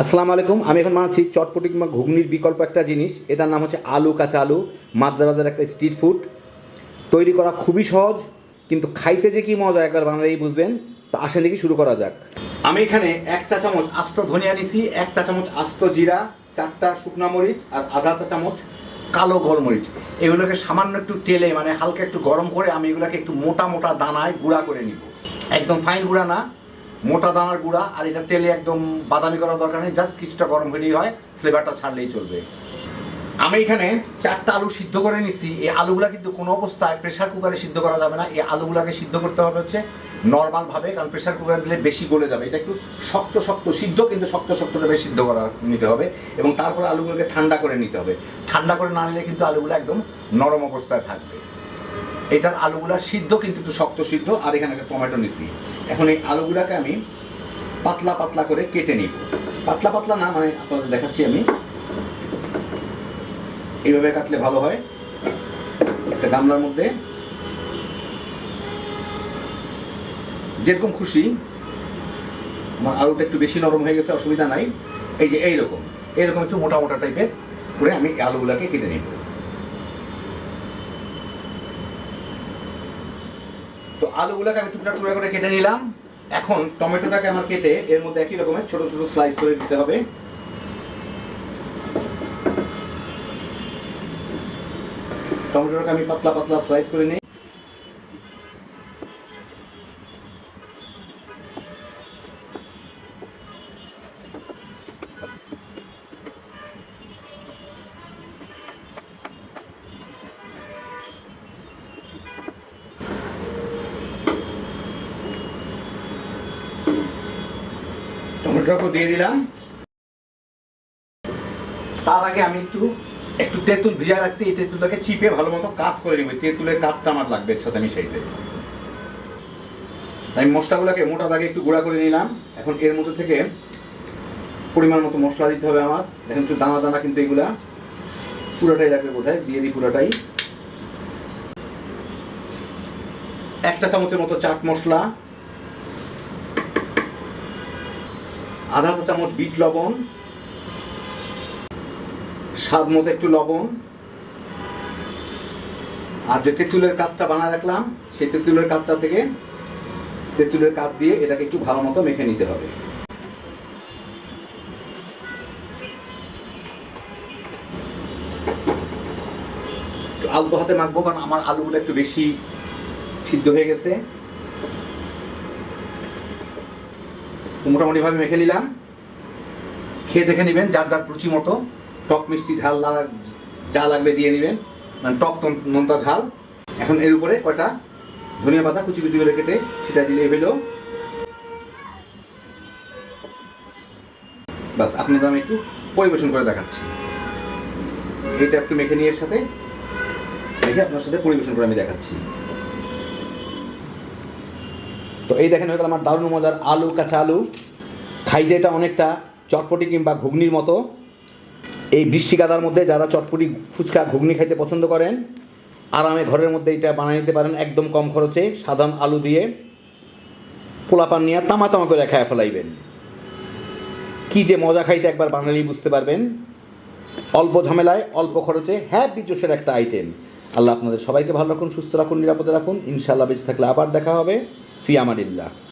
আসসালামু আলাইকুম। আমি এখন বানাচ্ছি চটপটি কিংবা ঘুগনির বিকল্প একটা জিনিস। এটার নাম হচ্ছে আলু কাঁচা আলু। মাদ্রাজের একটা স্ট্রিট ফুড তৈরি করা খুবই সহজ, কিন্তু খাইতে যে কি মজা, একবার বানালেই বুঝবেন। তো আসেন দেখি শুরু করা যাক। আমি এখানে এক চা চামচ আস্ত ধনিয়া নিছি, এক চা চামচ আস্ত জিরা, চারটা শুকনা মরিচ আর আধা চা চামচ কালো গোলমরিচ। এগুলোকে সামান্য একটু তেলে মানে হালকা একটু গরম করে আমি এগুলোকে একটু মোটা মোটা দানায় গুঁড়া করে নিব। একদম ফাইন গুঁড়া না। মোটা দানার গুঁড়া আর এটা তেলে একদম বাদামি করার দরকার নেই জাস্ট কিছুটা গরম হলেই হয় ফ্লেভারটা ছাড়লেই চলবে। আমি এখানে চারটা আলু সিদ্ধ করে নিচ্ছি এই আলুগুলা কিন্তু কোনো অবস্থায় প্রেশার কুকারে সিদ্ধ করা যাবে না। এই আলুগুলাকে সিদ্ধ করতে হবে হচ্ছে নর্মালভাবে কারণ প্রেশার কুকারে দিলে বেশি গলে যাবে। এটা একটু শক্ত শক্ত, সিদ্ধ কিন্তু শক্ত শক্তটা বেশি সিদ্ধ করা নিতে হবে এবং তারপরে আলুগুলোকে ঠান্ডা করে নিতে হবে। ঠান্ডা করে না নিলে কিন্তু আলুগুলো একদম নরম অবস্থায় থাকবে। এটার আলুগুলা সিদ্ধ কিন্তু একটু শক্ত সিদ্ধ, আর এখানে একটা টমেটো নিছি। এখন এই আলুগুলাকে আমি পাতলা পাতলা করে কেটে নিব। পাতলা পাতলা না মানে আপনাদের দেখাচ্ছি আমি। এইভাবে কাটলে ভালো হয়। একটা গামলার মধ্যে। যেরকম খুশি। আমার আলুটা একটু বেশি নরম হয়ে গেছে, অসুবিধা নাই। এই যে এইরকম। এইরকম একটু মোটা মোটা টাইপের করে আমি আলুগুলাকে কেটে নিব। তো আলুগুলোকে আমি টুকরা টুকরা করে কেটে নিলাম। এখন টমেটোটাকে আমার কেটে এর মধ্যে একই রকমের ছোট ছোট স্লাইস করে দিতে হবে। টমেটোটাকে আমি পাতলা পাতলা স্লাইস করে নিই। টমেটোটাকে দিয়ে দিলাম। তার আগে আমি একটু একটু তেঁতুল ভিজা রাখছি, এই তেঁতুলটাকে চিপে ভালো মতো কাত করে নিব। তেঁতুলের কাতটা আমার লাগবে এর সাথে আমি সেইতে আমি মশলাগুলোকে মোটা দাগে একটু গুঁড়া করে নিলাম। এখন এর মধ্যে থেকে পরিমাণ মতো মশলা দিতে হবে আমার। দেখেন একটু দানা দানা কিন্তু এগুলা পুরোটাই লাগবে বোধহয়, দিয়ে দিই পুরোটাই। এক চা চামচের মতো চাট মশলা। আধা চা চামচ বিট লবণ, স্বাদ মতো একটু লবণ, আর যে তেঁতুলের কাতটা বানায় রাখলাম, সেই তেঁতুলের কাতটা থেকে তেঁতুলের কাত দিয়ে এটাকে একটু ভালো মতো মেখে নিতে হবে। আলতো হাতে মাখবো, কারণ আমার আলুগুলো একটু বেশি সিদ্ধ হয়ে গেছে। তো মোটামুটিভাবে মেখে নিলাম। খেয়ে দেখে নেবেন, যার যার রুচি মতো। টক মিষ্টি ঝাল যা লাগবে দিয়ে নেবেন। মানে টক নোনতা ঝাল। এখন এর উপরে কয়টা? ধনিয়া পাতা কুচি কুচি করে কেটে সেটা দিলেই হইল। বাস, আপনাদের আমি একটু পরিবেশন করে দেখাচ্ছি। এটা একটু মেখে নিয়ে সাথে মেখে আপনার সাথে পরিবেশন করে আমি দেখাচ্ছি। তো এই দেখেন, হয়ে গেল আমার দারুণ মজার আলু, কাঁচা আলু। খাইতে এটা অনেকটা চটপটি কিংবা ঘুগনির মতো। এই বৃষ্টি কাদার মধ্যে যারা চটপটি ফুচকা, ঘুগনি খাইতে পছন্দ করেন, আরামে ঘরের মধ্যে এটা বানিয়ে নিতে পারেন একদম কম খরচে। সাধারণ আলু দিয়ে পোলাপান নিয়ে তামা তামা করে খায় ফেলাইবেন। কি যে মজা খাইতে একবার বানালেই বুঝতে পারবেন। অল্প ঝামেলায়, অল্প খরচে হ্যাঁ বিজোসের একটা আইটেম আল্লাহ আপনাদের সবাইকে ভালো রাখুন, সুস্থ রাখুন, নিরাপদে রাখুন। ইনশাআল্লাহ বেঁচে থাকলে আবার দেখা হবে। ফি আমারিল্লাহ